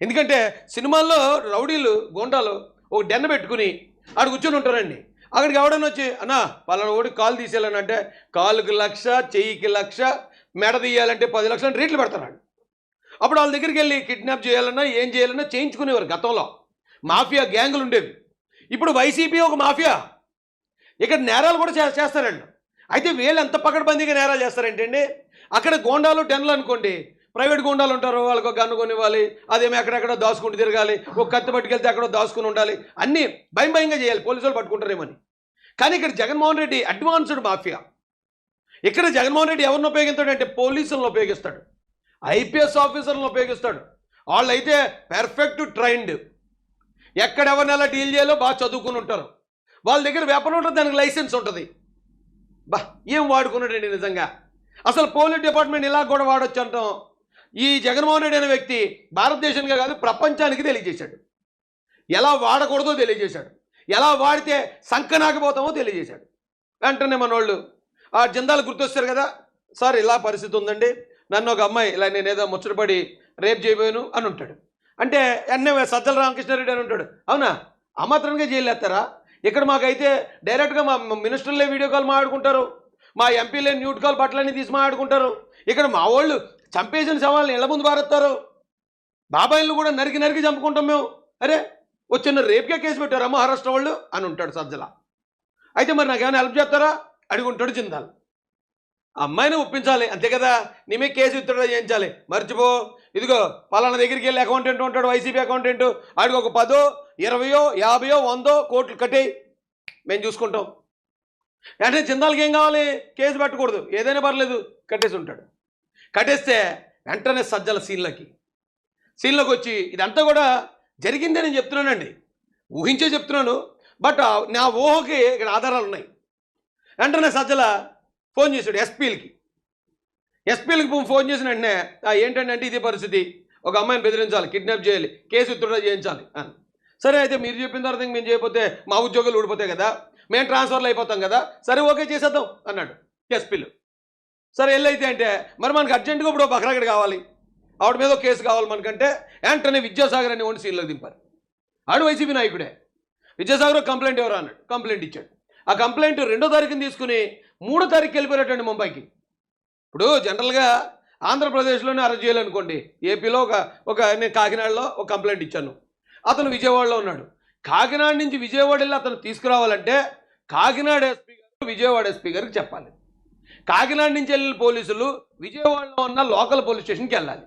ఎందుకంటే సినిమాల్లో రౌడీలు గోండాలు ఒక డెన్న పెట్టుకుని ఆడ కూర్చొని ఉంటారండి. అక్కడికి ఎవడన్నా వచ్చి అన్నా పలానా ఓడి కాలు తీసేయాలనంటే కాలుకి లక్ష చెయ్యికి లక్ష మెడ తీయాలంటే పది లక్షలు రేట్లు పెడతారు అప్పుడు వాళ్ళ దగ్గరికి వెళ్ళి కిడ్నాప్ చేయాలన్నా ఏం చేయాలన్నా చేయించుకునేవారు గతంలో. మాఫియా గ్యాంగులు ఉండేవి. ఇప్పుడు వైసీపీ ఒక మాఫియా. ఇక్కడ నేరాలు కూడా చేస్తారండి. అయితే వీళ్ళు ఎంత పకడ్బందీగా నేరాలు చేస్తారంటే అక్కడ గోండాలు టెన్లు అనుకోండి ప్రైవేట్ గుండాలు ఉంటారు వాళ్ళకి గన్ను కొనివ్వాలి అదేమి ఎక్కడెక్కడ దాచుకుంటూ తిరగాలి ఒక కత్తి పట్టుకెళ్తే అక్కడ దాచుకుని ఉండాలి అన్నీ భయం భయంగా చేయాలి పోలీసులు పట్టుకుంటారేమని కానీ ఇక్కడ జగన్మోహన్ రెడ్డి అడ్వాన్స్డ్ మాఫియా. ఇక్కడ జగన్మోహన్ రెడ్డి ఎవరిని ఉపయోగిస్తాడు అంటే పోలీసులను ఉపయోగిస్తాడు ఐపీఎస్ ఆఫీసర్లను ఉపయోగిస్తాడు. వాళ్ళైతే పెర్ఫెక్ట్ ట్రైన్డ్. ఎక్కడెవరిని ఎలా డీల్ చేయాలో బాగా చదువుకుని ఉంటారు. వాళ్ళ దగ్గర వెపన్ ఉంటుంది దానికి లైసెన్స్ ఉంటుంది. బా ఏం వాడుకున్నాడండి నిజంగా? అసలు పోలీస్ డిపార్ట్మెంట్ ఇలా కూడా వాడొచ్చు అంటాం? ఈ జగన్మోహన్ రెడ్డి అనే వ్యక్తి భారతదేశానికే కాదు ప్రపంచానికి తెలియజేశాడు. ఎలా వాడకూడదో తెలియజేశాడు. ఎలా వాడితే సంకనాకపోతామో తెలియజేశాడు. వెంటనే మనోళ్ళు ఆ జిందాలు గుర్తొస్తారు కదా సార్ ఇలా పరిస్థితి ఉందండి. నన్ను ఒక అమ్మాయి ఇలా నేను ఏదో ముచ్చటపడి రేప్ చేయబోయాను అని ఉంటాడు. అంటే ఎన్నే సజ్జల రామకృష్ణారెడ్డి అని ఉంటాడు. అవునా? అమాత్రంగా జైలు ఇక్కడ మాకైతే డైరెక్ట్గా మా మినిస్టర్లే వీడియో కాల్ మాట్లాడుకుంటారు. మా ఎంపీలే న్యూట్ కాల్ బట్టలన్నీ తీసి మాట్లాడుకుంటారు. ఇక్కడ మా వాళ్ళు చంపేసిన శవాలను ఇళ్ళ ముందు పారేస్తారు. బాబాయిలను కూడా నరికి నరికి చంపుకుంటాం మేము. అరే వచ్చిన రేపుకే కేసు పెట్టారా మహారాష్ట్ర వాళ్ళు? అని ఉంటాడు సజ్జల. అయితే మరి నాకేమైనా హెల్ప్ చేస్తారా? అడుగుంటాడు చిందాల్ అమ్మాయిని ఒప్పించాలి అంతే కదా? నీమే కేసు విత్డ్రా చేయించాలి. మర్చిపో. ఇదిగో పలానా దగ్గరికి వెళ్ళి అకౌంటెంట్ ఉంటాడు వైసీపీ అకౌంటెంట్. ఆడికి ఒక పదో ఇరవయో యాభయో వందో కోట్లు కట్టేయి. మేము చూసుకుంటాం. అంటే చిందాలకి ఏం కావాలి? కేసు పెట్టకూడదు. ఏదైనా పర్లేదు కట్టేసి ఉంటాడు. కట్టేస్తే వెంటనే సజ్జల సీన్లకి. సీన్లోకి వచ్చి ఇదంతా కూడా జరిగిందే నేను చెప్తున్నానండి. ఊహించే చెప్తున్నాను. బట్ నా ఊహకి ఇక్కడ ఆధారాలు ఉన్నాయి. వెంటనే సజ్జల ఫోన్ చేశాడు ఎస్పీలకి. ఎస్పీలకి ఫోన్ చేసిన వెంటనే ఏంటంటే అంటే ఇదే పరిస్థితి. ఒక అమ్మాయిని బెదిరించాలి కిడ్నాప్ చేయాలి కేసు ఉత్తర్వులు చేయించాలి. అని. సరే అయితే మీరు చెప్పిన తర్వాత మేము చేయకపోతే మా ఉద్యోగాలు ఊడిపోతాయి కదా. మేము ట్రాన్స్ఫర్లు అయిపోతాం కదా. సరే ఓకే చేసేద్దాం అన్నాడు ఎస్పీలు. సరే వెళ్ళైతే అంటే మరి మనకు అర్జెంటుగా ఇప్పుడు ఒక బక్రాగడ్ కావాలి. ఆవిడ మీద ఒక కేసు కావాలి మనకంటే యాంటనీ విద్యాసాగర్ అని ఓడి సీల్లోకి దింపారు ఆడు వైసీపీ నాయకుడే. విద్యాసాగర్ కంప్లైంట్ ఎవరు అన్నాడు? కంప్లైంట్ ఇచ్చాడు. ఆ కంప్లైంట్ రెండో తారీఖుని తీసుకుని మూడో తారీఖు వెళ్ళిపోయాటండి ముంబైకి. ఇప్పుడు జనరల్గా ఆంధ్రప్రదేశ్లోనే అరెస్ట్ చేయాలనుకోండి. ఏపీలో ఒక ఒక నేను కాకినాడలో ఒక కంప్లైంట్ ఇచ్చాను. అతను విజయవాడలో ఉన్నాడు. కాకినాడ నుంచి విజయవాడ వెళ్ళి అతను తీసుకురావాలంటే కాకినాడ ఎస్పీ గారు విజయవాడ ఎస్పీ గారికి చెప్పాలి. కాకినాడ నుంచి వెళ్ళిన పోలీసులు విజయవాడలో ఉన్న లోకల్ పోలీస్ స్టేషన్కి వెళ్ళాలి.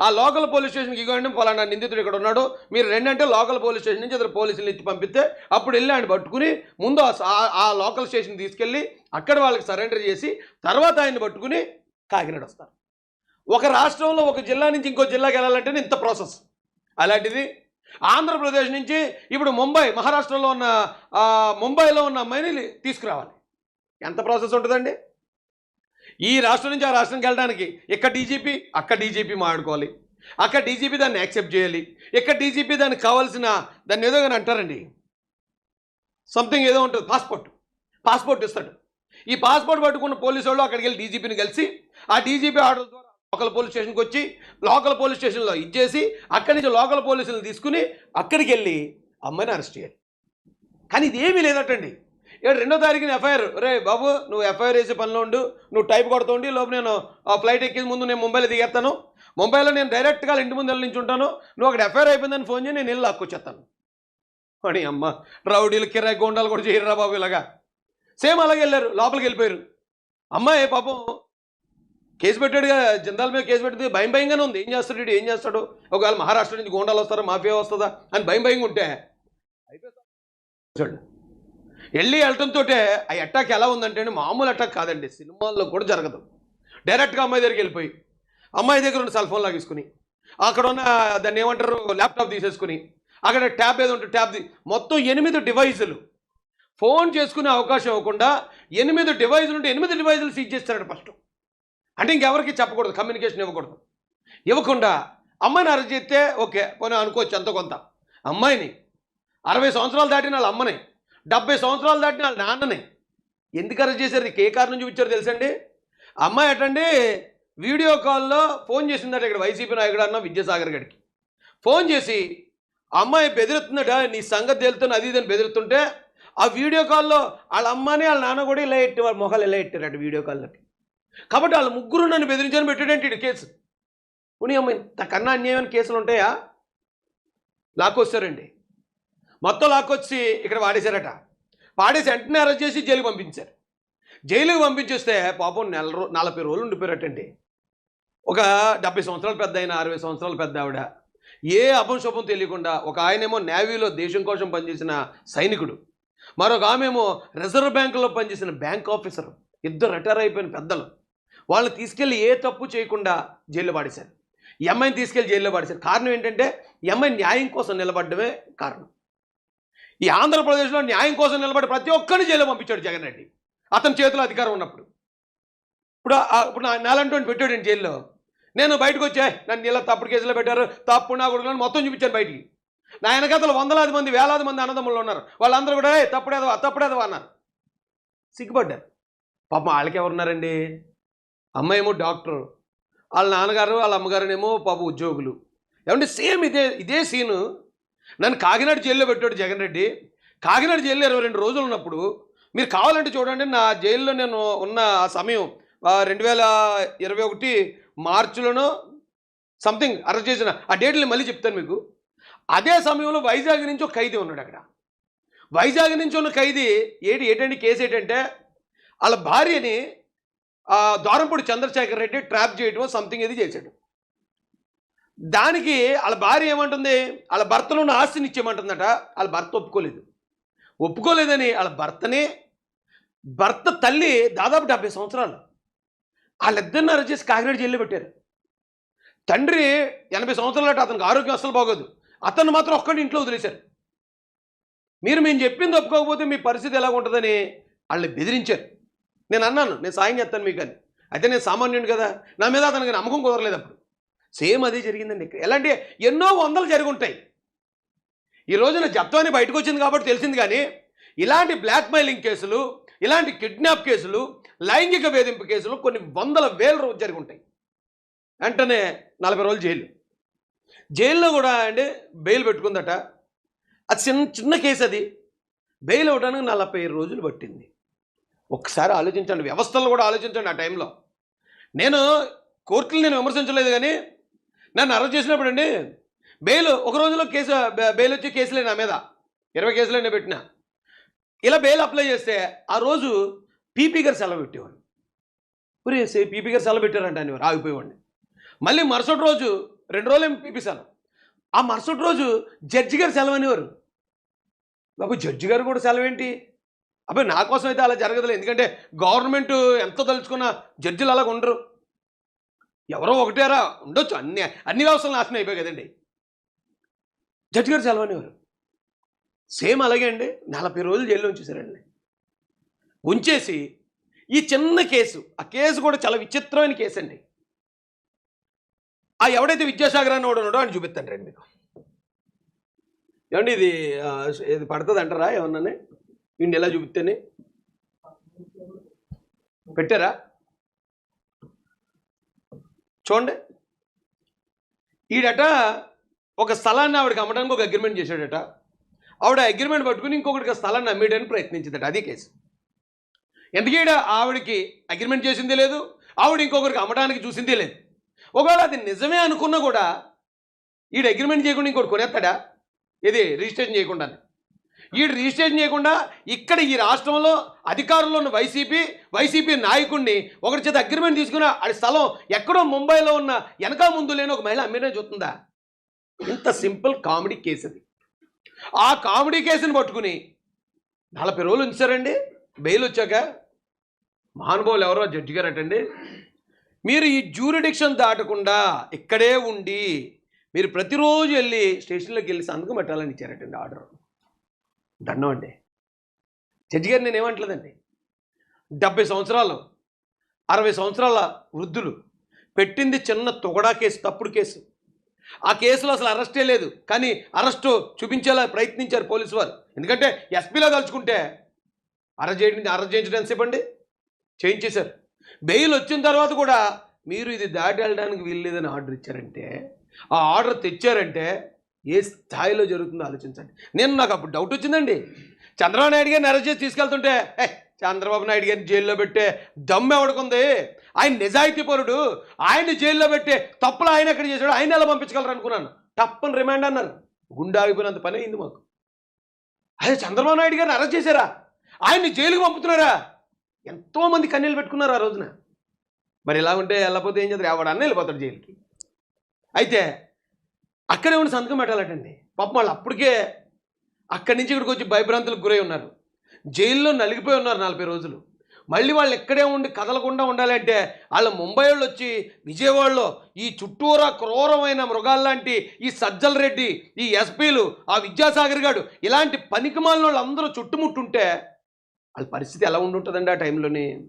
ఆ లోకల్ పోలీస్ స్టేషన్కి ఇవ్వండి ఫలానా నిందితుడు ఇక్కడ ఉన్నాడు. మీరు రెండంటే లోకల్ పోలీస్ స్టేషన్ నుంచి ఇద్దరు పోలీసులు ఇచ్చి పంపిస్తే అప్పుడు వెళ్ళి ఆయన పట్టుకుని ముందు ఆ- ఆ- లోకల్ స్టేషన్ తీసుకెళ్ళి అక్కడ వాళ్ళకి సరెండర్ చేసి తర్వాత ఆయన్ని పట్టుకుని కాకినాడ వస్తారు. ఒక రాష్ట్రంలో ఒక జిల్లా నుంచి ఇంకో జిల్లాకి వెళ్ళాలంటే ఇంత ప్రాసెస్. అలాంటిది ఆంధ్రప్రదేశ్ నుంచి ఇప్పుడు ముంబై మహారాష్ట్రలో ఉన్న ముంబైలో ఉన్న అమ్మాయిని తీసుకురావాలి. ఎంత ప్రాసెస్ ఉంటుందండి? ఈ రాష్ట్రం నుంచి ఆ రాష్ట్రంకి వెళ్ళడానికి. ఇక్కడ డీజీపీ అక్కడ డీజీపీ మాట్లాడుకోవాలి. అక్కడ డీజీపీ దాన్ని యాక్సెప్ట్ చేయాలి. ఇక్కడ డీజీపీ దానికి కావాల్సిన దాన్ని ఏదో కానీ అంటారండి. సంథింగ్ ఏదో ఉంటుంది. పాస్పోర్ట్ పాస్పోర్ట్ ఇస్తాడు. ఈ పాస్పోర్ట్ పట్టుకున్న పోలీసు వాళ్ళు అక్కడికి వెళ్ళి డీజీపీని కలిసి ఆ డీజీపీ ఆర్డర్ ద్వారా లోకల్ పోలీస్ స్టేషన్కి వచ్చి లోకల్ పోలీస్ స్టేషన్లో ఇచ్చేసి అక్కడి నుంచి లోకల్ పోలీసులను తీసుకుని అక్కడికి వెళ్ళి అమ్మాయిని అరెస్ట్ చేయాలి. కానీ ఇది ఏమీ లేదటండి. ఏడు రెండో తారీఖున ఎఫ్ఐఆర్. రే బాబు నువ్వు ఎఫ్ఐఆర్ వేసే పనిలో ఉండు. నువ్వు టైప్ కొడుతూ ఉండి లోపు నేను ఆ ఫ్లైట్ ఎక్కి ముందు నేను ముంబైలో దిగేస్తాను. ముంబైలో నేను డైరెక్ట్గా ఇంటి ముందు వెళ్ళి నుంచి ఉంటాను నువ్వు అక్కడ ఎఫ్ఐఆర్ అయిపోయిందని ఫోన్ చేయి నేను ఇల్లు లాక్కొచ్చేస్తాను. అని అమ్మ రౌడీలు కిరాయి గోండాలు కూడా చేయరా బాబు ఇలాగా. సేమ్ అలాగే వెళ్ళారు లోపలికి వెళ్ళిపోయారు. అమ్మాయి పాపం కేసు పెట్టాడుగా జిందాల మీద కేసు పెట్టింది భయం భయంగానే ఉంది. ఏం చేస్తాడు ఇటు ఏం చేస్తాడు? ఒకవేళ మహారాష్ట్ర నుంచి గోండాలు వస్తారా మాఫియా వస్తుందా అని భయం భయంగా ఉంటే. చూడండి వెళ్ళి వెళ్ళటంతో ఆ అటాక్ ఎలా ఉందంటే మామూలు అటాక్ కాదండి సినిమాల్లో కూడా జరగదు. డైరెక్ట్గా అమ్మాయి దగ్గరికి వెళ్ళిపోయి అమ్మాయి దగ్గర ఉన్న సెల్ ఫోన్ లాగేసుకుని అక్కడ ఉన్న దాన్ని ఏమంటారు ల్యాప్టాప్ తీసేసుకుని అక్కడ ట్యాబ్ ఏదో ఉంటుంది ట్యాబ్ మొత్తం ఎనిమిది డివైజులు ఫోన్ చేసుకునే అవకాశం ఇవ్వకుండా ఎనిమిది డివైజులు ఉంటే ఎనిమిది డివైజులు సీజ్ చేస్తారట ఫస్ట్ అంటే ఇంకెవరికి చెప్పకూడదు కమ్యూనికేషన్ ఇవ్వకూడదు. ఇవ్వకుండా అమ్మాయిని అరెస్ట్ చేస్తే ఓకే పోనీ అనుకోవచ్చు ఎంతో కొంత. అమ్మాయిని అరవై సంవత్సరాలు దాటిన వాళ్ళ అమ్మని డెబ్బై సంవత్సరాలు దాటిన వాళ్ళ నాన్నని. ఎందుకు అరెస్ట్ చేశారు? నీకు ఏ నుంచి వచ్చారో తెలుసండి? అమ్మాయి అటండి వీడియో కాల్లో ఫోన్ చేసిందట ఇక్కడ వైసీపీ నాయకుడు అన్న విద్యాసాగర్ గడికి ఫోన్ చేసి అమ్మాయి బెదిరిస్తుందట నీ సంగతి తేలుతున్న అది ఇదని బెదిరుతుంటే ఆ వీడియో కాల్లో వాళ్ళ అమ్మని వాళ్ళ నాన్న కూడా ఇలా ఎట్టి వాళ్ళ మొహాలు ఇలా ఎట్టారట వీడియో కాల్లోకి కాబట్టి వాళ్ళ ముగ్గురు నన్ను బెదిరించని పెట్టాడంటే ఇటు కేసు. ఉని అమ్మ ఇంతకన్నా అన్యాయమైన కేసులు ఉంటాయా? లాక్కొస్తారండి. మొత్తం లాక్కొచ్చి ఇక్కడ వాడేశారట. వాడేసి వెంటనే అరెస్ట్ చేసి జైలుకి పంపించారు. జైలుకి పంపించేస్తే పాపం నెల రో నలభై రోజులు ఉండిపోయారటండి. ఒక డెబ్బై సంవత్సరాలు పెద్ద అయిన అరవై సంవత్సరాలు పెద్ద ఆవిడ. ఏ అపంశుభం తెలియకుండా ఒక ఆయనేమో నేవీలో దేశం కోసం పనిచేసిన సైనికుడు. మరొక ఆమెమో రిజర్వ్ బ్యాంకులో పనిచేసిన బ్యాంక్ ఆఫీసర్. ఇద్దరు రిటైర్ అయిపోయిన పెద్దలు. వాళ్ళని తీసుకెళ్ళి ఏ తప్పు చేయకుండా జైల్లో పాడేశారు ఈ అమ్మాయిని తీసుకెళ్ళి జైల్లో పాడేశారు కారణం ఏంటంటే ఈ అమ్మాయి న్యాయం కోసం నిలబడమే కారణం. ఈ ఆంధ్రప్రదేశ్లో న్యాయం కోసం నిలబడి ప్రతి ఒక్కరిని జైలు పంపించాడు జగన్ రెడ్డి. అతని చేతిలో అధికారం ఉన్నప్పుడు. ఇప్పుడు ఇప్పుడు నా నెలంటోని పెట్టాడు నేను జైల్లో. నేను బయటకు వచ్చా నన్ను ఇలా తప్పుడు కేసులో పెట్టారు తప్పు నా కూడా మొత్తం చూపించాను బయటికి. నా వెనకతలు వందలాది మంది వేలాది మంది అన్నదమ్ములు ఉన్నారు. వాళ్ళందరూ కూడా "ఏయ్, తప్పుడేదవా తప్పుడేదవా అన్నారు. సిగ్గుపడ్డారు. పాపం వాళ్ళకి ఎవరున్నారండి? అమ్మాయేమో డాక్టర్ వాళ్ళ నాన్నగారు వాళ్ళ అమ్మగారునేమో పాప ఉద్యోగులు. ఏమంటే సేమ్ ఇదే ఇదే సీను. నన్ను కాకినాడ జైల్లో పెట్టాడు జగన్ రెడ్డి. కాకినాడ జైల్లో ఇరవై రెండు రోజులు ఉన్నప్పుడు మీరు కావాలంటే చూడండి నా జైల్లో నేను ఉన్న ఆ సమయం రెండు వేల ఇరవై ఒకటి మార్చిలోనో సంథింగ్ అరెస్ట్ చేసిన ఆ డేట్లు మళ్ళీ చెప్తాను మీకు. అదే సమయంలో వైజాగ్ నుంచి ఒక ఖైదీ ఉన్నాడు అక్కడ. వైజాగ్ నుంచి ఉన్న ఖైదీ ఏంటి ఏంటంటే కేసు ఏంటంటే వాళ్ళ భార్యని దారంపూడి చంద్రశేఖర్ రెడ్డి ట్రాప్ చేయడం సంథింగ్ ఇది చేశాడు. దానికి వాళ్ళ భార్య ఏమంటుంది? వాళ్ళ భర్తలో ఉన్న ఆస్తిని ఇచ్చేయమంటుందట. వాళ్ళ భర్త ఒప్పుకోలేదు. ఒప్పుకోలేదని వాళ్ళ భర్తనే భర్త తల్లి దాదాపు డెబ్బై సంవత్సరాలు. వాళ్ళిద్దరిని అరెస్ట్ చేసి కాకినాడ జైల్లో పెట్టారు. తండ్రి ఎనభై సంవత్సరాలట అతనికి ఆరోగ్యం అస్సలు బాగోదు. అతను మాత్రం ఒక్కడి ఇంట్లో వదిలేశారు. మీరు మేము చెప్పింది ఒప్పుకోకపోతే మీ పరిస్థితి ఎలా ఉంటుందని వాళ్ళని బెదిరించారు. నేను అన్నాను నేను సాయం చేస్తాను మీకు అని అయితే నేను సామాన్యుడు కదా. నా మీద అతనికి నమ్మకం కుదరలేదు అప్పుడు. సేమ్ అదే జరిగిందండి. ఇక్కడ ఎలాంటి ఎన్నో వందలు జరుగుంటాయి. ఉంటాయి ఈ రోజున జప్తాన్ని బయటకు వచ్చింది కాబట్టి తెలిసింది కానీ ఇలాంటి బ్లాక్మెయిలింగ్ కేసులు ఇలాంటి కిడ్నాప్ కేసులు లైంగిక వేధింపు కేసులు కొన్ని వందల వేల రోజు జరుగుంటాయి. వెంటనే నలభై రోజులు జైలు. జైల్లో కూడా అండి బెయిల్ పెట్టుకుందట. అది చిన్న చిన్న కేసు అది. బెయిల్ అవ్వడానికి నలభై రోజులు పట్టింది. ఒకసారి ఆలోచించండి వ్యవస్థలను కూడా ఆలోచించండి ఆ టైంలో. నేను కోర్టులు నేను విమర్శించలేదు కానీ నన్ను అరెస్ట్ చేసినప్పుడు అండి బెయిల్ ఒక రోజులో కేసు బెయిల్ వచ్చే కేసులే నా మీద. ఇరవై కేసులే నేను పెట్టిన. ఇలా బెయిల్ అప్లై చేస్తే ఆ రోజు పీపీ గారు సెలవు పెట్టేవాడు. ఒరే పీపీ గారు సెలవు పెట్టారంట అని ఆగిపోయేవాడిని. మళ్ళీ మరుసటి రోజు రెండు రోజులు ఏం పీపీ సెలవు? ఆ మరుసటి రోజు జడ్జి గారు సెలవు అనేవారు. బాబు జడ్జి గారు కూడా సెలవు ఏంటి? అబ్బాయి నా కోసం అయితే అలా జరగదులే. ఎందుకంటే గవర్నమెంట్ ఎంత తలుచుకున్న జడ్జిలు అలాగ ఉండరు. ఎవరో ఒకటేరా ఉండొచ్చు. అన్ని అన్ని వ్యవస్థలు నాశనం అయిపోయాయి కదండి. జడ్జి గారు చదవనివారు సేమ్ అలాగే అండి. నలభై రోజులు జైల్లో ఉంచేశారండి. ఉంచేసి ఈ చిన్న కేసు ఆ కేసు కూడా చాలా విచిత్రమైన కేసు అండి. ఆ ఎవడైతే విద్యాసాగర్ అని వాడు ఉన్నాడో అని చూపిస్తాను రండి మీకు. ఏమండి ఇది ఇది పడుతుంది అంటారా ఏమన్నానే? వీడిని ఎలా చూపిస్తేనే? పెట్టారా? చూడండి. ఈడట ఒక స్థలాన్ని ఆవిడకి అమ్మడానికి ఒక అగ్రిమెంట్ చేశాడట. ఆవిడ అగ్రిమెంట్ పట్టుకుని ఇంకొకటికి స్థలాన్ని అమ్మేయడానికి ప్రయత్నించిందట. అది కేసు ఎందుకీడ ఆవిడకి అగ్రిమెంట్ చేసిందే లేదు? ఆవిడ ఇంకొకరికి అమ్మడానికి చూసిందే లేదు. ఒకవేళ అది నిజమే అనుకున్నా కూడా ఈడు అగ్రిమెంట్ చేయకుండా ఇంకోటి కొనేస్తాడా? ఇది రిజిస్ట్రేషన్ చేయకుండా వీడు రిజిస్ట్రేషన్ చేయకుండా ఇక్కడ ఈ రాష్ట్రంలో అధికారంలో ఉన్న వైసీపీ వైసీపీ నాయకుడిని ఒకరి చేత అగ్రిమెంట్ తీసుకుని ఆడి స్థలం ఎక్కడో ముంబైలో ఉన్న వెనక ముందు లేని ఒక మహిళ అమ్మినే చూస్తుందా? ఇంత సింపుల్ కామెడీ కేసు అది ఆ కామెడీ కేసుని పట్టుకుని నలభై రోజులు ఉంచారండి. బెయిల్ వచ్చాక మహానుభావులు ఎవరో జడ్జి గారు అటండి మీరు ఈ జ్యూరిడిక్షన్ దాటకుండా ఇక్కడే ఉండి మీరు ప్రతిరోజు వెళ్ళి స్టేషన్లోకి వెళ్ళి సంతకం పెట్టాలని ఇచ్చారటండి ఆర్డర్. దండం అండి. జడ్జి గారు నేను ఏమంటలేదండి. డెబ్బై సంవత్సరాలు అరవై సంవత్సరాల వృద్ధులు పెట్టింది చిన్న తొగడా కేసు తప్పుడు కేసు. ఆ కేసులో అసలు అరెస్టే లేదు. కానీ అరెస్టు చూపించేలా ప్రయత్నించారు పోలీసు వారు. ఎందుకంటే ఎస్పీలో తలుచుకుంటే అరెస్ట్ చేయడం అరెస్ట్ చేయించడం ఎంతసేపు అండి? చేయించేశారు. బెయిల్ వచ్చిన తర్వాత కూడా మీరు ఇది దాటి వెళ్ళడానికి వీల్లేదని ఆర్డర్ ఇచ్చారంటే ఆ ఆర్డర్ తెచ్చారంటే ఏ స్థాయిలో జరుగుతుందో ఆలోచించండి. నేను నాకు అప్పుడు డౌట్ వచ్చిందండి. చంద్రబాబు నాయుడు గారిని అరెస్ట్ చేసి తీసుకెళ్తుంటే చంద్రబాబు నాయుడు గారిని జైల్లో పెట్టే దమ్మె ఎవడుకుంది? ఆయన నిజాయితీ పరుడు. ఆయన్ని జైల్లో పెట్టే తప్పులు ఆయన ఎక్కడ చేశాడు ఆయన ఎలా పంపించగలరు అనుకున్నాను. తప్పని రిమాండ్ అన్నారు. గుండె ఆగిపోయినంత పని అయింది మాకు. అదే చంద్రబాబు నాయుడు గారిని అరెస్ట్ చేశారా? ఆయన్ని జైలుకి పంపుతున్నారా? ఎంతోమంది కన్నీళ్ళు పెట్టుకున్నారు ఆ రోజున. మరి ఇలా ఉంటే వెళ్ళకపోతే ఏం చేస్తారు ఎవడన్నా వెళ్ళిపోతాడు జైలుకి. అయితే అక్కడే ఉండి సంతకం పెట్టాలటండి. పాపం వాళ్ళు అప్పటికే అక్కడి నుంచి ఇక్కడికి వచ్చి భయభ్రాంతులకు గురై ఉన్నారు. జైల్లో నలిగిపోయి ఉన్నారు నలభై రోజులు. మళ్ళీ వాళ్ళు ఎక్కడే ఉండి కదలకుండా ఉండాలంటే వాళ్ళు ముంబై వాళ్ళు వచ్చి విజయవాడలో ఈ చుట్టూరా క్రూరమైన మృగాల్లాంటి ఈ సజ్జల రెడ్డి ఈ ఎస్పీలు ఆ విద్యాసాగర్ గారు ఇలాంటి పనికిమాలిన వాళ్ళు అందరూ చుట్టుముట్టుంటే వాళ్ళ పరిస్థితి ఎలా ఉండుంటుందండి ఆ టైంలోని?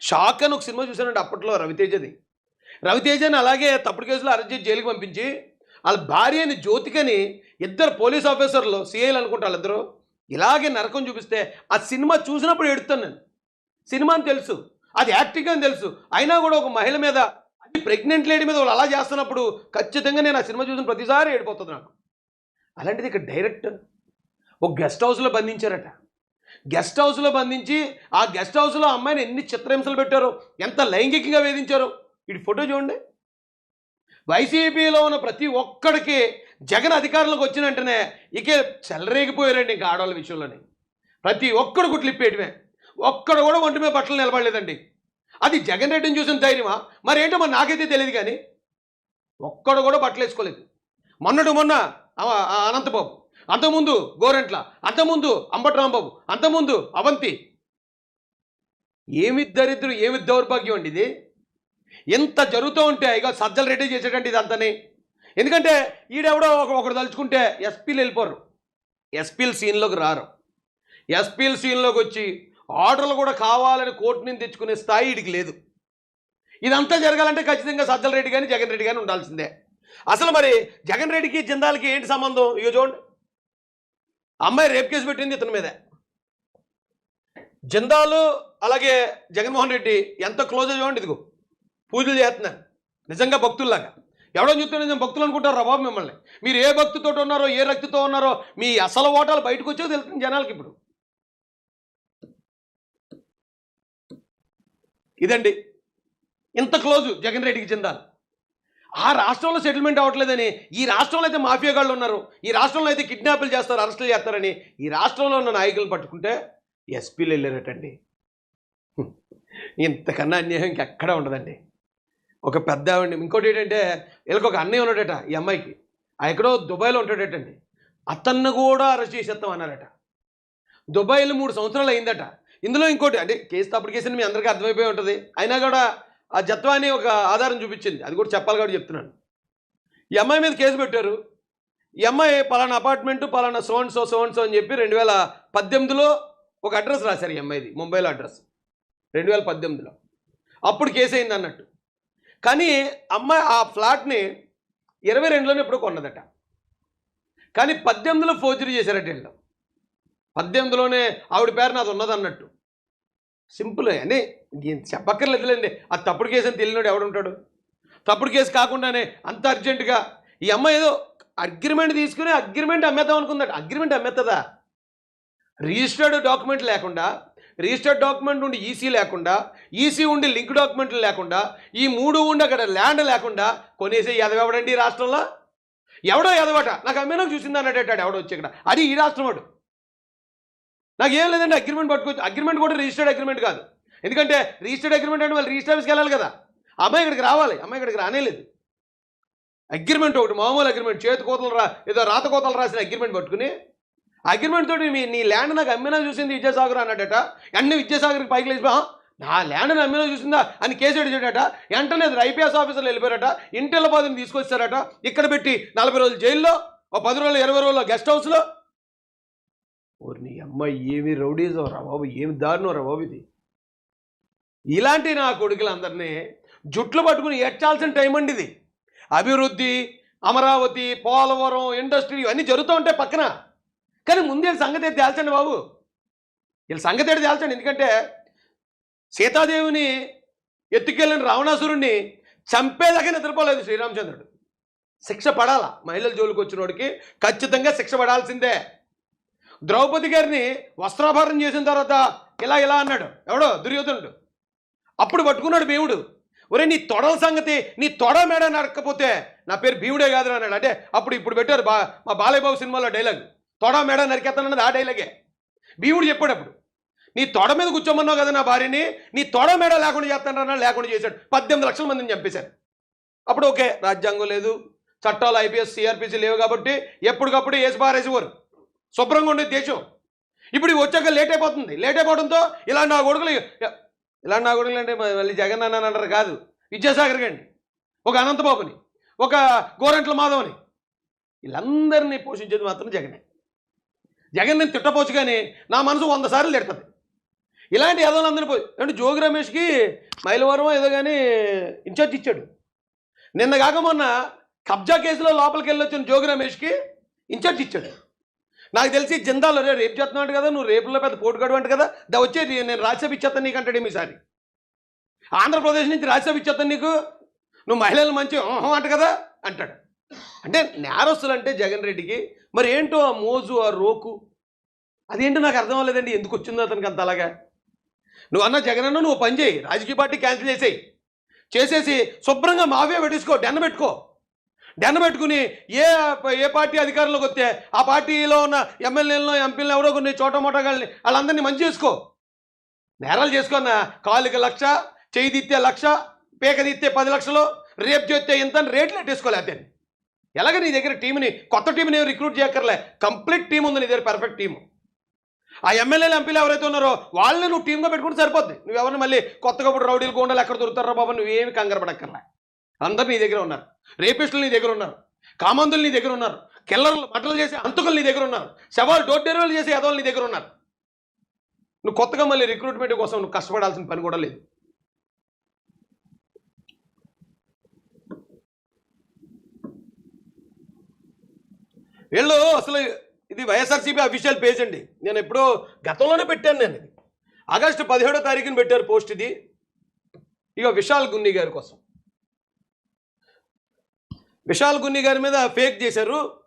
షాక్ అని ఒక సినిమా చూశానండి అప్పట్లో రవితేజది. రవితేజని అలాగే తప్పుడు కేసులో అరెస్ట్ చేసి జైలుకి పంపించి వాళ్ళ భార్య అని జ్యోతికని ఇద్దరు పోలీస్ ఆఫీసర్లు సిఐలు అనుకుంటారు ఇద్దరు ఇలాగే నరకం చూపిస్తే ఆ సినిమా చూసినప్పుడు ఎడుతాను నేను. సినిమా అని తెలుసు అది యాక్టింగ్ అని తెలుసు. అయినా కూడా ఒక మహిళ మీద అది ప్రెగ్నెంట్ లేడీ మీద వాళ్ళు అలా చేస్తున్నప్పుడు ఖచ్చితంగా నేను ఆ సినిమా చూసిన ప్రతిసారి ఏడిపోతుంది నాకు. అలాంటిది ఇక్కడ డైరెక్ట్ ఒక గెస్ట్ హౌస్లో బంధించారట. గెస్ట్ హౌస్లో బంధించి ఆ గెస్ట్ హౌస్లో అమ్మాయిని ఎన్ని చిత్రహింసలు పెట్టారో ఎంత లైంగికంగా వేధించారో. ఇటు ఫోటో చూడండి. వైసీపీలో ఉన్న ప్రతి ఒక్కడికి జగన్ అధికారంలోకి వచ్చిన వెంటనే ఇకే చెలరేగిపోయారండి ఇంకా ఆడవాళ్ళ విషయంలోని. ప్రతి ఒక్కడు గుట్లిప్పేయటమే ఒక్కడు కూడా ఒంటి మీద బట్టలు నిలబడలేదండి. అది జగన్ రెడ్డిని చూసిన ధైర్యమా? మరి ఏంటో మరి నాకైతే తెలియదు కానీ ఒక్కడు కూడా బట్టలు వేసుకోలేదు. మొన్నటి మొన్న ఆ- అనంతబాబు అంతకుముందు గోరెంట్ల అంతకుముందు అంబటి రాంబాబు అంతకుముందు అవంతి. ఏమి దరిద్రం ఏమి దౌర్భాగ్యం అండి ఇది? ఎంత జరుగుతూ ఉంటే ఇక సజ్జల రెడ్డి చేసేటండి ఇదంతని. ఎందుకంటే ఈడెవడో ఒక ఒకడు తలుచుకుంటే ఎస్పీలు వెళ్ళిపోరు ఎస్పీలు సీన్లోకి రారు. ఎస్పీలు సీన్లోకి వచ్చి ఆర్డర్లు కూడా కావాలని కోర్టు నుంచి తెచ్చుకునే స్థాయి వీడికి లేదు. ఇదంతా జరగాలంటే ఖచ్చితంగా సజ్జల రెడ్డి కానీ జగన్ రెడ్డి కానీ ఉండాల్సిందే. అసలు మరి జగన్ రెడ్డికి జిందాల్కి ఏంటి సంబంధం? ఇక చూడండి. అమ్మాయి రేప్ కేసు పెట్టింది ఇతని మీదే. జిందాలు అలాగే జగన్మోహన్ రెడ్డి ఎంత క్లోజ్ చూడండి ఇదిగో. పూజలు చేస్తున్నారు. నిజంగా భక్తుల్లాగా. ఎవడో చూస్తే నిజం భక్తులు అనుకుంటారు రా బాబు మిమ్మల్ని. మీరు ఏ భక్తితో ఉన్నారో ఏ రక్తితో ఉన్నారో మీ అసలు ఓటాలు బయటకు వచ్చో తెలుస్తుంది జనాలకి ఇప్పుడు. ఇదండి. ఇంత క్లోజు జగన్ రెడ్డికి చెందాలి. ఆ రాష్ట్రంలో సెటిల్మెంట్ అవ్వట్లేదని ఈ రాష్ట్రంలో అయితే మాఫియాగాళ్ళు ఉన్నారు ఈ రాష్ట్రంలో అయితే కిడ్నాపులు చేస్తారు అరెస్టులు చేస్తారని ఈ రాష్ట్రంలో ఉన్న నాయకులను పట్టుకుంటే ఎస్పీలు వెళ్ళారటండి. ఇంతకన్నా అన్యాయం ఇంకెక్కడా ఉండదండి. ఒక పెద్ద ఆవిడ ఇంకోటి ఏంటంటే వీళ్ళకి ఒక అన్నయ్య ఉన్నాడట ఈ అమ్మాయికి. ఆ ఎక్కడో దుబాయ్లో ఉంటాడటండి. అతన్ని కూడా అరెస్ట్ చేసేస్తాం అన్నారట. దుబాయ్లో మూడు సంవత్సరాలు అయిందట. ఇందులో ఇంకోటి అంటే కేసు తప్పుడు కేసు మీ అందరికీ అర్థమైపోయి ఉంటుంది. అయినా కూడా ఆ జత్వాన్ని ఒక ఆధారం చూపించింది. అది కూడా చెప్పాలి కాబట్టి చెప్తున్నాను. ఈ అమ్మాయి మీద కేసు పెట్టారు. ఈ అమ్మాయి పలానా అపార్ట్మెంట్ పలానా సోన్ సో సోన్ సో అని చెప్పి రెండు వేల పద్దెనిమిదిలో ఒక అడ్రస్ రాశారు ఈ అమ్మాయిది. ముంబైలో అడ్రస్. రెండు వేల పద్దెనిమిదిలో. అప్పుడు కేసు అయింది అన్నట్టు కానీ అమ్మాయి ఆ ఫ్లాట్ని ఇరవై రెండులోనే ఎప్పుడో కొన్నదట. కానీ పద్దెనిమిదిలో ఫోర్జరీ చేశారట వీళ్ళు. పద్దెనిమిదిలోనే ఆవిడ పేరు నాది ఉన్నది అన్నట్టు సింపుల్ అని ఇంక చెప్పక్కర్లేదులేండి. ఆ తప్పుడు కేసు అని తెలియనాడు ఎవడుంటాడు తప్పుడు కేసు కాకుండానే అంత అర్జెంటుగా ఈ అమ్మాయి ఏదో అగ్రిమెంట్ తీసుకుని అగ్రిమెంట్ అమ్మేద్దాం అనుకుందట. అగ్రిమెంట్ అమ్మేస్తుందా రిజిస్టర్డ్ డాక్యుమెంట్ లేకుండా రిజిస్టర్డ్ డాక్యుమెంట్ ఉండి ఈసీ లేకుండా ఈసీ ఉండి లింక్ డాక్యుమెంట్లు లేకుండా ఈ మూడు ఉండి అక్కడ ల్యాండ్ లేకుండా కొనేసే ఎదవెవడండి ఈ రాష్ట్రంలో? ఎవడో ఎదవట నాకు అమ్మేనా చూసింది అన్నట్టు ఎవడో వచ్చి ఇక్కడ. అది ఈ రాష్ట్రం వాడు. నాకు ఏం లేదండి అగ్రిమెంట్ పట్టుకోవచ్చు అగ్రిమెంట్ కూడా రిజిస్టర్డ్ అగ్రిమెంట్ కాదు. ఎందుకంటే రిజిస్టర్డ్ అగ్రిమెంట్ అంటే వాళ్ళు రిజిస్టర్ ఆఫీస్కి వెళ్ళాలి కదా. అమ్మాయి ఇక్కడికి రావాలి. అమ్మాయి ఇక్కడికి రానేలేదు అగ్రిమెంట్ ఒకటి మామూలు అగ్రిమెంట్ చేతి కోతలు రా ఏదో రాత కోతలు రాసిన అగ్రిమెంట్ పట్టుకుని అగ్రిమెంట్ తోటి మీ నీ ల్యాండ్ నాకు అమ్మినా చూసింది విద్యాసాగర్ అన్నాడట. అన్ని విద్యాసాగర్కి పైకి లేచిపో నా ల్యాండ్ అమ్మినా చూసిందా? అని కేసు ఎడిచాడట వెంటనే ఐపీఎస్ ఆఫీసర్లు వెళ్ళిపోయారట. ఇంటిల తీసుకొచ్చారట. ఇక్కడ పెట్టి నలభై రోజులు జైల్లో ఓ పది రోజులు ఇరవై రోజులు గెస్ట్ హౌస్లో ఓరి నీ అమ్మాయి ఏమి రౌడీజో రా బాబు ఏమి దారుణం రా బాబు ఇది. ఇలాంటి నా కొడుకులందరినీ జుట్లు పట్టుకుని ఎట్టాల్సిన టైం అండి ఇది. అభివృద్ధి అమరావతి పోలవరం ఇండస్ట్రీ ఇవన్నీ జరుగుతూ ఉంటాయి పక్కన కానీ ముందే వీళ్ళ సంగతి తేల్చండి బాబు? వీళ్ళ సంగతి ఏంటి తేల్చండి? ఎందుకంటే సీతాదేవిని ఎత్తుకెళ్ళిన రావణాసురుణ్ణి చంపేదాకా నిద్రపోలేదు శ్రీరామచంద్రుడు. శిక్ష పడాలా? మహిళల జోలికి వచ్చినోడికి ఖచ్చితంగా శిక్ష పడాల్సిందే. ద్రౌపది గారిని వస్త్రాభరణం చేసిన తర్వాత ఇలా ఇలా అన్నాడు. ఎవడో? దుర్యోధనుడు. అప్పుడు పట్టుకున్నాడు భీముడు. ఒరే నీ తొడల సంగతి నీ తొడ మేడ నడకపోతే నా పేరు భీముడే కాదు అన్నాడు. అంటే అప్పుడు ఇప్పుడు పెట్టారు బా మా బాలయ్యబాబు సినిమాలో డైలాగ్. తొడ మెడ నరికేస్తానన్నది ఆ డైలాగే. భీముడు చెప్పాడు అప్పుడు నీ తొడ మీద కూర్చోమన్నావు కదా నా భార్యని నీ తొడ మేడ లేకుండా చేస్తానన్నా లేకుండా చేశాడు. పద్దెనిమిది లక్షల మందిని చంపేశారు అప్పుడు ఓకే రాజ్యాంగం లేదు చట్టాలు ఐపీఎస్ సిఆర్పిసి లేవు కాబట్టి ఎప్పటికప్పుడు ఏసి బారేసేవారు శుభ్రంగా ఉండేది దేశం. ఇప్పుడు వచ్చాక లేట్ అయిపోతుంది. లేట్ అయిపోవడంతో ఇలా నా కొడుకులు ఇలా నా కొడుకులు అంటే మళ్ళీ జగన్ అన్న అంటారు కాదు. విద్యాసాగర్ గండి ఒక అనంతబాబుని ఒక గోరంట్ల మాధవని. వీళ్ళందరినీ పోషించేది మాత్రం జగనే. జగన్ నేను తిట్టపోవచ్చు కానీ నా మనసు వంద సార్లు తిడుతుంది. ఇలాంటి ఏదో అందరి పోయి అంటే జోగి రమేష్కి మైలవరం ఏదో కానీ ఇన్ఛార్జ్ ఇచ్చాడు. నిన్న కాక మొన్న కబ్జా కేసులో లోపలికి వెళ్ళి వచ్చిన జోగి రమేష్కి ఇన్ఛార్జ్ ఇచ్చాడు. నాకు తెలిసి జిందాలో రే రేపు చేస్తున్నాడు కదా నువ్వు రేపులో పెద్ద పోటుగాడు అంట కదా దా వచ్చే నేను రాజ్యసభ ఇచ్చేస్తాను నీకు అంటాడు ఈసారి. ఆంధ్రప్రదేశ్ నుంచి రాజ్యసభ ఇచ్చేస్తాను నీకు నువ్వు మహిళలు మంచి ఊహం అంట కదా అంటాడు. అంటే నేరస్తులు అంటే జగన్ రెడ్డికి మరి ఏంటో ఆ మోజు ఆ రోకు? అదేంటో నాకు అర్థం అవ్వలేదండి. ఎందుకు వచ్చిందో అతనికి అంత అలాగా? నువ్వు అన్న జగన్ అన్న నువ్వు పని చేయి. రాజకీయ పార్టీ క్యాన్సిల్ చేసేయి. చేసేసి శుభ్రంగా మావే పెట్టేసుకో డెన్న పెట్టుకో. డెన్న పెట్టుకుని ఏ ఏ పార్టీ అధికారంలోకి వస్తే ఆ పార్టీలో ఉన్న ఎమ్మెల్యేలను ఎంపీలను ఎవరో కొన్ని చోట మోటగాళ్ళని వాళ్ళందరినీ మంచి చేసుకో. నేరాలు చేసుకున్న కాలుకి లక్ష చేయి దిత్తే లక్ష పేక దిత్తే పది లక్షలు రేపు చేస్తే ఇంత అని రేట్లు పెట్టేసుకోలే అతన్ని. ఎలాగ నీ దగ్గర టీంని కొత్త టీంని రిక్రూట్ చేయక్కర్లే. కంప్లీట్ టీం ఉంది నీ దగ్గర పర్ఫెక్ట్ టీం ఆ ఎమ్మెల్యేలు ఎంపీలు ఎవరైతే ఉన్నారో వాళ్ళని నువ్వు టీంగా పెట్టుకుంటే సరిపోద్ది. నువ్వు ఎవరిని మళ్ళీ కొత్తగా ఇప్పుడు రౌడీలు గోండాలు ఎక్కడ దొరుకుతారో బాబా నువ్వేమి కంగారు పడక్కర్లే. అందరు నీ దగ్గర ఉన్నారు. రేపిస్టులు నీ దగ్గర ఉన్నారు. కామందులు నీ దగ్గర ఉన్నారు. కిల్లర్లు బట్టలు చేసే అంతకులు నీ దగ్గర ఉన్నారు. శవాలు డోర్ డెలివరీలు చేసే ఎదవలు నీ దగ్గర ఉన్నారు. నువ్వు కొత్తగా మళ్ళీ రిక్రూట్మెంట్ కోసం నువ్వు కష్టపడాల్సిన పని కూడా లేదు. వీళ్ళు అసలు ఇది వైఎస్ఆర్సీపీ అఫీషియల్ పేజ్ అండి. నేను ఎప్పుడో గతంలోనే పెట్టాను నేను ఇది. ఆగస్టు పదిహేడో తారీఖున పెట్టారు పోస్ట్ ఇది. ఇక విశాల్ గున్ని గారి కోసం. విశాల్ గున్ని గారి మీద ఫేక్ చేశారు.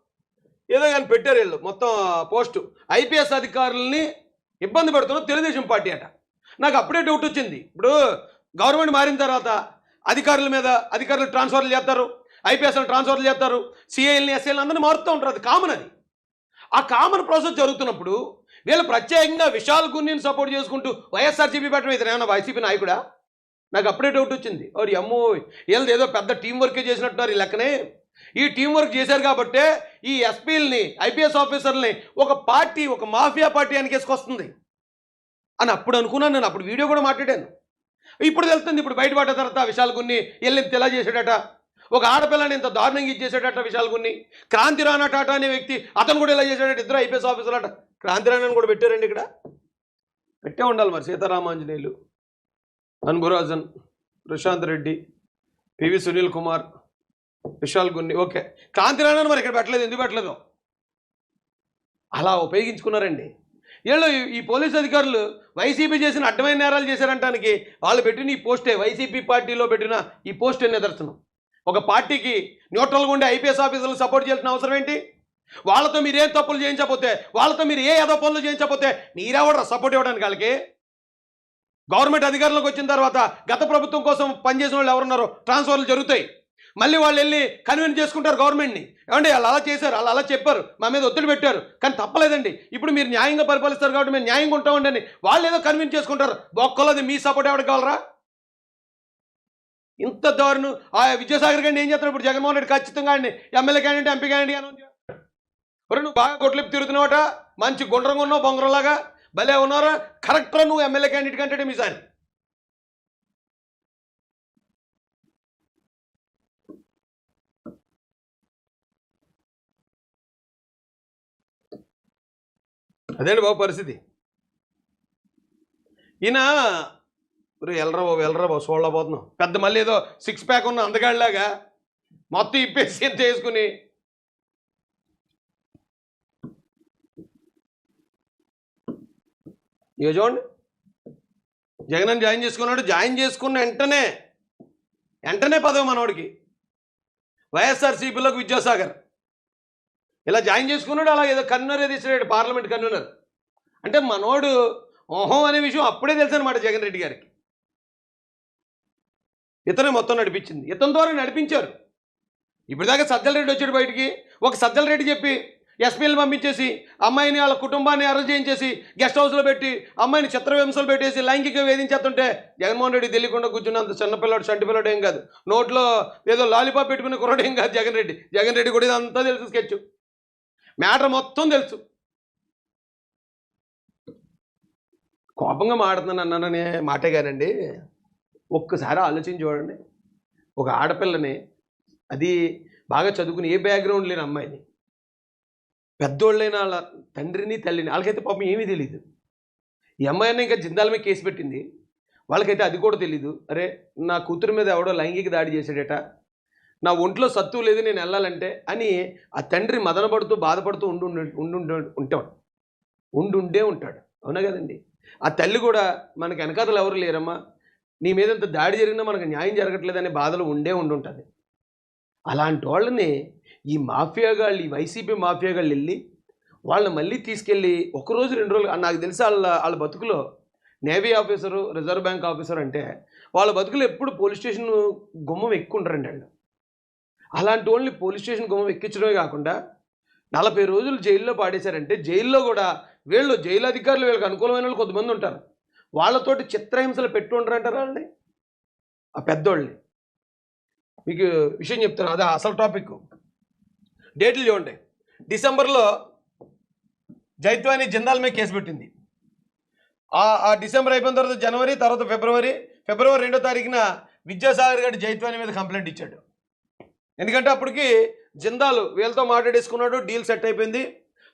ఏదో కానీ పెట్టారు వీళ్ళు. మొత్తం పోస్టు. ఐపీఎస్ అధికారులని ఇబ్బంది పెడుతున్న తెలుగుదేశం పార్టీ అట. నాకు అప్పుడే డౌట్ వచ్చింది. ఇప్పుడు గవర్నమెంట్ మారిన తర్వాత అధికారుల మీద అధికారులు ట్రాన్స్ఫర్లు చేస్తారు. ఐపీఎస్ఎల్ ట్రాన్స్ఫర్లు చేస్తారు. సిఐఎల్ని ఎస్ఐఎల్ని అందరినీ మారుతూ ఉంటారు. అది కామన్ అది. ఆ కామన్ ప్రాసెస్ జరుగుతున్నప్పుడు వీళ్ళు ప్రత్యేకంగా విశాల్ గున్నిని సపోర్ట్ చేసుకుంటూ వైఎస్ఆర్సీపీ పెట్టడం. ఇతను ఏమన్నా వైసీపీ నాయకుడా? నాకు అప్పుడే డౌట్ వచ్చింది. ఓరి అమ్మో వీళ్ళది ఏదో పెద్ద టీం వర్కే చేసినట్టున్నారు ఈ లెక్కనే. ఈ టీం వర్క్ చేశారు కాబట్టే ఈ ఎస్పీల్ని ఐపీఎస్ ఆఫీసర్ని ఒక పార్టీ ఒక మాఫియా పార్టీ అనికేసుకొస్తుంది అని అప్పుడు అనుకున్నాను నేను. అప్పుడు వీడియో కూడా మాట్లాడాను. ఇప్పుడు తెలుస్తుంది ఇప్పుడు బయటపడ్డ తర్వాత విశాల్ గున్ని వెళ్ళి తెలా చేశాడట ఒక ఆడపిల్లని ఇంత దారుణంగా ఇచ్చేసాడట విశాల్ గున్ని క్రాంతి రాణా టాటా అనే వ్యక్తి అతను కూడా ఇలా చేశాడట ఇద్దరు ఐపీఎస్ ఆఫీసర్ అట. క్రాంతి రాణాని కూడా పెట్టారండి ఇక్కడ. పెట్టే ఉండాలి మరి Seetharamanjaneyulu Anburajan Prashant Reddy P V Sunil Kumar Vishal Gunni okay. Kranthi రాణాని మరి ఇక్కడ పెట్టలేదు. ఎందుకు పెట్టలేదు? అలా ఉపయోగించుకున్నారండి. వీళ్ళు ఈ- ఈ పోలీస్ అధికారులు వైసీపీ చేసిన అడ్డమైన నేరాలు చేశారంటానికి వాళ్ళు పెట్టిన ఈ పోస్టే వైసీపీ పార్టీలో పెట్టిన ఈ పోస్టే నిదర్శనం. ఒక పార్టీకి న్యూట్రల్గా ఉండే ఐపీఎస్ ఆఫీసర్లు సపోర్ట్ చేయాల్సిన అవసరం ఏంటి? వాళ్ళతో మీరు ఏం తప్పులు చేయించకపోతే వాళ్ళతో మీరు ఏ ఏదో పనులు చేయించకపోతే మీరెవడరా సపోర్ట్ ఇవ్వడానికి వాళ్ళకి? గవర్నమెంట్ అధికారంలోకి వచ్చిన తర్వాత గత ప్రభుత్వం కోసం పనిచేసిన వాళ్ళు ఎవరున్నారో? ట్రాన్స్ఫర్లు జరుగుతాయి. మళ్ళీ వాళ్ళు వెళ్ళి కన్విన్స్ చేసుకుంటారు గవర్నమెంట్ని. ఏమండి వాళ్ళు అలా చేశారు వాళ్ళు అలా చెప్పారు మా మీద ఒత్తిడి పెట్టారు. కానీ తప్పలేదండి. ఇప్పుడు మీరు న్యాయంగా పరిపాలిస్తారు కాబట్టి మేము న్యాయంగా ఉంటామండి అని వాళ్ళు ఏదో కన్విన్స్ చేసుకుంటారు. ఒక్కలది మీ సపోర్ట్ ఎవరికి కావాలరా? ఇంత దారుణం. ఆ విద్యాసాగర్ గారిని ఏం చేస్తారు ఇప్పుడు జగన్మోహన్ రెడ్డి ఖచ్చితంగా అండి ఎమ్మెల్యే క్యాండిడేట్ ఎంపీ క్యాండిడేట్ అని ఒరే నువ్వు బాగా కొట్లిపి తిరుగుతున్నావట. మంచి గుండ్రంగా ఉన్నావు బొంగరంలాగా. భలే ఉన్నారా కరెక్ట్రా నువ్వు ఎమ్మెల్యే క్యాండిడేట్ కంటే మీసారి. అదేంటి బాబు పరిస్థితి? ఈయన ఒరే వెళ్ళరా బాబు వెళ్ళరా బాబు చూడలేకపోతున్నాం పెద్ద మళ్ళీ ఏదో సిక్స్ ప్యాక్ ఉన్న అందగాడిలాగా మొత్తం ఇప్పేసి ఎంత వేసుకుని ఇక చూడండి. జగన్ జాయిన్ చేసుకున్నాడు. జాయిన్ చేసుకున్న వెంటనే వెంటనే పదవి మనోడికి. వైఎస్ఆర్సీపీలోకి విద్యాసాగర్. ఇలా జాయిన్ చేసుకున్నాడు. అలా ఏదో కన్వీనర్ తీసుకున్నాడు పార్లమెంట్ కన్వీనర్ అంటే మనోడు ఓహో అనే విషయం అప్పుడే తెలుసు అనమాట జగన్ రెడ్డి గారికి. ఇతనే మొత్తం నడిపించింది. ఇతని ద్వారా నడిపించారు. ఇప్పటిదాకా సజ్జల రెడ్డి వచ్చాడు బయటికి. ఒక సజ్జల రెడ్డి చెప్పి ఎస్పీలు పంపించేసి అమ్మాయిని వాళ్ళ కుటుంబాన్ని అరెస్ట్ చేయించేసి గెస్ట్ హౌస్లో పెట్టి అమ్మాయిని చిత్రహింసలు పెట్టేసి లైంగిక వేధించేస్తుంటే జగన్మోహన్ రెడ్డి తెలియకుండా కూర్చున్నంత చిన్నపిల్లడు చంటి పిల్లడు ఏం కాదు. నోట్లో ఏదో లాలీపాప్ పెట్టుకుని కుర్రడు ఏం కాదు జగన్ రెడ్డి. జగన్ రెడ్డి కూడా ఇదంతా తెలుసు స్కెచ్. మ్యాటర్ మొత్తం తెలుసు. కోపంగా మాడుతున్నాను అన్నాననే మాటే కానండి. ఒక్కసారి ఆలోచించి చూడండి. ఒక ఆడపిల్లని అది బాగా చదువుకుని ఏ బ్యాక్గ్రౌండ్ లేని అమ్మాయిని. పెద్దోళ్ళైన వాళ్ళ తండ్రిని తల్లిని వాళ్ళకైతే పాపం ఏమీ తెలియదు ఈ అమ్మాయిని ఇంకా జిందాల మీద కేసు పెట్టింది. వాళ్ళకైతే అది కూడా తెలీదు. అరే నా కూతురు మీద ఎవడో లైంగిక దాడి చేశాడట. నా ఒంట్లో సత్తు లేదు నేను వెళ్ళాలంటే అని ఆ తండ్రి మదనపడుతూ బాధపడుతూ ఉండు ఉండు ఉంటాడు. ఉండుండే ఉంటాడు. అవునా కదండి? ఆ తల్లి కూడా మనకి వెనకాతలు ఎవరు లేరమ్మా? నీ మీద ఇంత దాడి జరిగినా మనకు న్యాయం జరగట్లేదనే బాధలు ఉండే ఉండుంటుంది. అలాంటి వాళ్ళని ఈ మాఫియాగాళ్ళు ఈ వైసీపీ మాఫియాగాళ్ళు వెళ్ళి వాళ్ళని మళ్ళీ తీసుకెళ్ళి ఒక రోజు రెండు రోజులు నాకు తెలిసి వాళ్ళ వాళ్ళ బతుకులో navy officer reserve bank officer అంటే వాళ్ళ బతుకులు ఎప్పుడు పోలీస్ స్టేషన్ గుమ్మం ఎక్కుంటారండి వాళ్ళు. అలాంటి వాళ్ళని పోలీస్ స్టేషన్ గుమ్మం ఎక్కించడమే కాకుండా నలభై రోజులు జైల్లో పాడేశారంటే జైల్లో కూడా వీళ్ళు జైలు అధికారులు వీళ్ళకి అనుకూలమైన వాళ్ళు కొంతమంది ఉంటారు. వాళ్ళతోటి చిత్రహింసలు పెట్టి ఉంటారంటారా వాళ్ళని? ఆ పెద్దోళ్ళని. మీకు విషయం చెప్తాను అదే అసలు టాపిక్ డేట్లు చూడండి. డిసెంబర్లో జైత్వాని జిందాల్ మీద కేసు పెట్టింది. ఆ డిసెంబర్ అయిపోయిన తర్వాత జనవరి తర్వాత ఫిబ్రవరి ఫిబ్రవరి రెండో తారీఖున విద్యాసాగర్ గారి జైత్వాని మీద కంప్లైంట్ ఇచ్చాడు. ఎందుకంటే అప్పటికి జిందాల్ వీళ్ళతో మాట్లాడేసుకున్నాడు డీల్ సెట్ అయిపోయింది.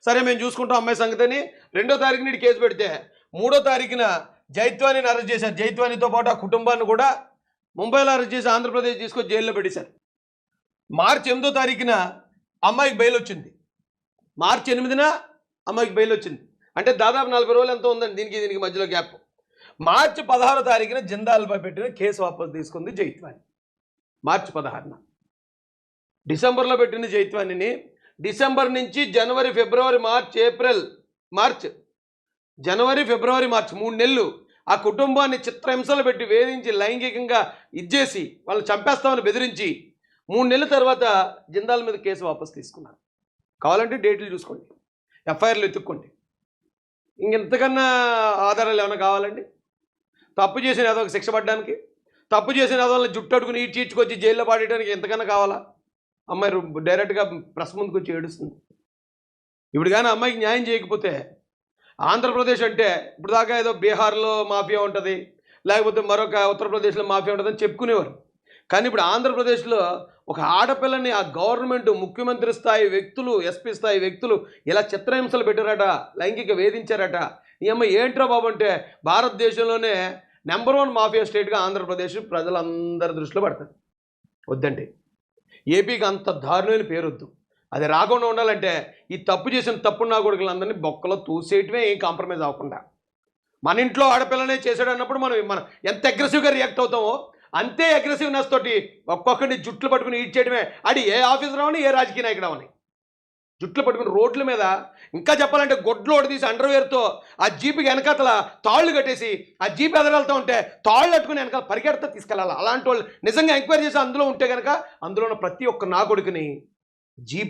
సరే మేము చూసుకుంటాం అమ్మాయి సంగతిని. రెండో తారీఖు నీటి కేసు పెడితే మూడో తారీఖున జైత్వానిని అరెస్ట్ చేశారు. జైత్వానితో పాటు ఆ కుటుంబాన్ని కూడా ముంబైలో అరెస్ట్ చేసి ఆంధ్రప్రదేశ్ తీసుకొని జైల్లో పెట్టేశారు. మార్చి ఎనిమిదో తారీఖున అమ్మాయికి బెయిల్ వచ్చింది. మార్చి ఎనిమిదిన అమ్మాయికి బెయిల్ వచ్చింది. అంటే దాదాపు నలభై రోజులు ఎంతో ఉందండి దీనికి దీనికి మధ్యలో గ్యాప్. మార్చి పదహారో తారీఖున జిందాల్పై పెట్టిన కేసు వాపసు తీసుకుంది జైత్వాని. మార్చి పదహారున. డిసెంబర్లో పెట్టిన జైత్వానిని డిసెంబర్ నుంచి జనవరి ఫిబ్రవరి మార్చ్ ఏప్రిల్ మార్చ్ జనవరి ఫిబ్రవరి మార్చ్ మూడు నెలలు ఆ కుటుంబాన్ని చిత్రహింసలు పెట్టి వేధించి లైంగికంగా ఇచ్చేసి వాళ్ళు చంపేస్తామని బెదిరించి మూడు నెలల తర్వాత జిందాల్ మీద కేసు వాపసు తీసుకున్నారు. కావాలంటే డేట్లు చూసుకోండి. ఎఫ్ఐఆర్లు ఎత్తుక్కోండి ఇంకెంతకన్నా ఆధారాలు ఏమైనా కావాలండి? తప్పు చేసిన ఏదో ఒక శిక్ష పడడానికి తప్పు చేసిన ఏదో జుట్టు అడుగుని ఈడ్చి ఈడ్చుకొచ్చి జైల్లో పాడేయడానికి ఎంతకన్నా కావాలా? అమ్మాయి డైరెక్ట్గా ప్రెస్ ముందుకు వచ్చి ఏడుస్తుంది. ఇప్పుడు కానీ అమ్మాయికి న్యాయం చేయకపోతే ఆంధ్రప్రదేశ్ అంటే ఇప్పుడు దాకా ఏదో బీహార్లో మాఫియా ఉంటుంది లేకపోతే మరొక ఉత్తరప్రదేశ్లో మాఫియా ఉంటుందని చెప్పుకునేవారు. కానీ ఇప్పుడు ఆంధ్రప్రదేశ్లో ఒక ఆడపిల్లని ఆ గవర్నమెంట్ ముఖ్యమంత్రి స్థాయి వ్యక్తులు ఎస్పీ స్థాయి వ్యక్తులు ఇలా చిత్రహింసలు పెట్టారట లైంగిక వేధించారట. ఈ అమ్మ ఏంట్రా బాబు అంటే భారతదేశంలోనే నెంబర్ వన్ మాఫియా స్టేట్గా ఆంధ్రప్రదేశ్ ప్రజలందరి దృష్టిలో పడతారు వద్దండి. ఏపీకి అంత దారుణమైన పేరు వద్దు అది రాకుండా ఉండాలంటే ఈ తప్పు చేసిన తప్పు నా కొడుకులందరినీ బొక్కలో తూసేయటమే ఏం కాంప్రమైజ్ అవ్వకుండా. మన ఇంట్లో ఆడపిల్లనే చేశాడు అన్నప్పుడు మనం మనం ఎంత అగ్రెసివ్గా రియాక్ట్ అవుతామో అంతే అగ్రెసివ్నెస్ తోటి ఒక్కొక్కడిని జుట్లు పట్టుకుని ఈడ్ చేయడమే అది ఏ ఆఫీసర్ అవని ఏ రాజకీయ నాయకుడు అవని జుట్లు పట్టుకుని రోడ్ల మీద ఇంకా చెప్పాలంటే గొడ్లు ఒకటి తీసి అండర్వేర్తో ఆ జీపుకి వెనకాతల తాళ్ళు కట్టేసి ఆ జీప్ ఎదరెళ్తూ ఉంటే తాళ్ళు పట్టుకుని వెనకాల పరిగెడతా తీసుకెళ్ళాలి? అలాంటి వాళ్ళు నిజంగా ఎంక్వైరీ చేసి అందులో ఉంటే కనుక అందులో ఉన్న ప్రతి ఒక్క నా కొడుకుని జీప్